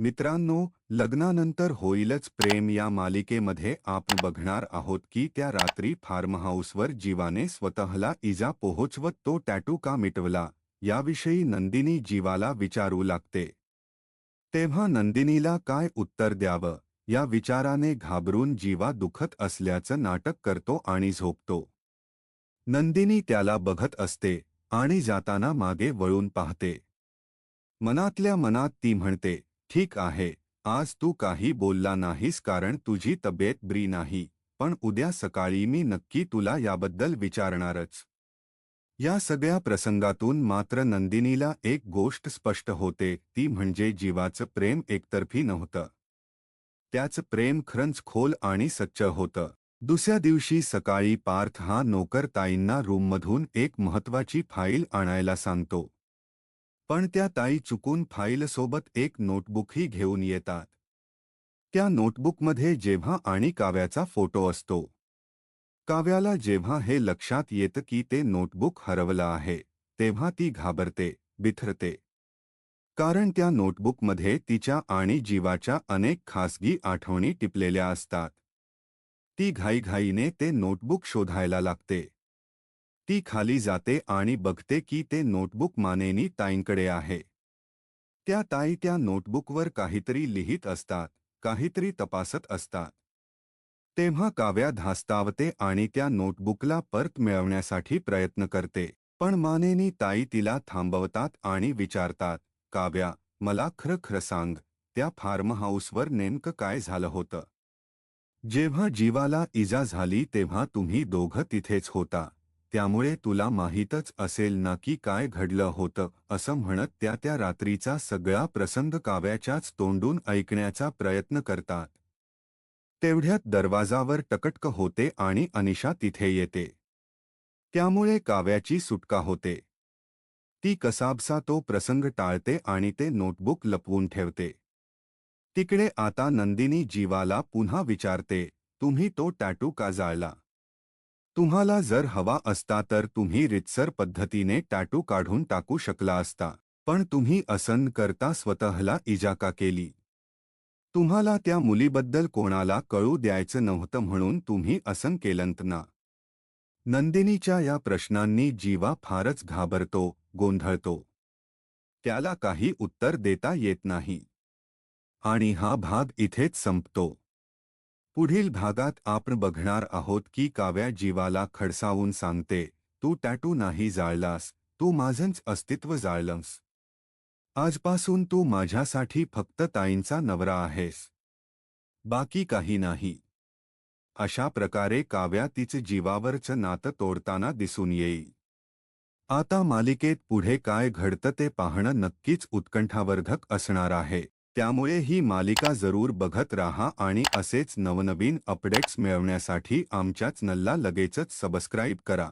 मित्रांनो लग्नानंतर होईलच प्रेम या मालिकेमध्ये आपण बघणार आहोत की त्या रात्री फार्महाऊसवर जीवाने स्वतःला इजा पोहोचवत तो टॅटू का मिटवला याविषयी नंदिनी जीवाला विचारू लागते. तेव्हा नंदिनीला काय उत्तर द्यावं? या विचाराने घाबरून जीवा दुखत असल्याचं नाटक करतो आणि झोपतो. नंदिनी त्याला बघत असते आणि जाताना मागे वळून पाहते. मनातल्या मनात ती म्हणते ठीक आहे. आज तू काही बोलला नाहीस कारण तुझी तब्येत ब्री नाही. पण उद्या सकाळी मी नक्की तुला याबद्दल विचारणारच. या सगळ्या प्रसंगातून मात्र नंदिनीला एक गोष्ट स्पष्ट होते. ती म्हणजे जीवाचं प्रेम एकतर्फी नव्हतं. त्याचं प्रेम खरंच खोल आणि सच्च होतं. दुसऱ्या दिवशी सकाळी पार्थ हा नोकर ताईंना रूममधून एक महत्वाची फाईल आणायला सांगतो. पण त्या ताई चुकून फाईलसोबत एक नोटबुकही घेऊन येतात. त्या नोटबुकमध्ये जेव्हा आणि काव्याचा फोटो असतो. काव्याला जेव्हा हे लक्षात येतं की ते नोटबुक हरवलं आहे तेव्हा ती घाबरते बिथरते. कारण त्या नोटबुकमध्ये तिच्या आणि जीवाच्या अनेक खासगी आठवणी टिपलेल्या असतात. ती घाईघाईने ते नोटबुक शोधायला लागते. ती खाली जाते आणि बघते की ते नोटबुक मानेनी ताईंकडे आहे. त्या ताई त्या नोटबुकवर काहीतरी लिहित असतात काहीतरी तपासत असतात. तेव्हा काव्या धास्तावते आणि त्या नोटबुकला परत मिळवण्यासाठी प्रयत्न करते पण मानेनी ताई तिला थांबवतात आणि विचारतात काव्या मला खरं खरं सांग त्या फार्म हाऊसवर नेमकं काय झालं होतं? जेव्हा जीवाला इजा झाली तेव्हा तुम्ही दोघं तिथेच होता. त्यामुळे तुला माहीतच असेल ना की काय घडलं होतं असं म्हणत त्या त्या रात्रीचा सगळा प्रसंग काव्याच्याच तोंडून ऐकण्याचा प्रयत्न करतात. तेवढ्यात दरवाजावर टकटक होते आणि अनिशा तिथे येते. त्यामुळे काव्याची सुटका होते. ती कसाबसा तो प्रसंग टाळते आणि ते नोटबुक लपवून ठेवते. तिकडे आता नंदिनी जीवाला पुन्हा विचारते तुम्ही तो टॅटू का जाळला? तुम्हाला जर हवा असता तर तुम्ही रितसर पद्धतीने टॅटू काढून टाकू शकला असता पण तुम्ही असन करता स्वतःला इजाका केली. तुम्हाला त्या मुलीबद्दल कोणाला कळू द्यायचं नव्हतं म्हणून तुम्ही असन केलंत ना. नंदिनीच्या या प्रश्नांनी जीवा फारच घाबरतो गोंधळतो. त्याला काही उत्तर देता येत नाही. आणि हा भाग इथेच संपतो. पुढील भागात आपण बघणार आहोत की काव्या जीवाला खडसावून सांगते तू टॅटू नाही जाळलास तू माझंच अस्तित्व जाळलंस. आजपासून तू माझ्यासाठी फक्त ताईंचा नवरा आहेस. बाकी काही नाही. अशा प्रकारे काव्या तिचं जीवावरचं नातं तोडताना दिसून येईल. आता मालिकेत पुढे काय घडतं ते पाहणं नक्कीच उत्कंठावर्धक असणार आहे. त्यामुळे ही मालिका जरूर बघत राहा आणि असेच नवनवीन अपडेट्स मिळवण्यासाठी आमच्या चॅनलला लगेचच सबस्क्राईब करा.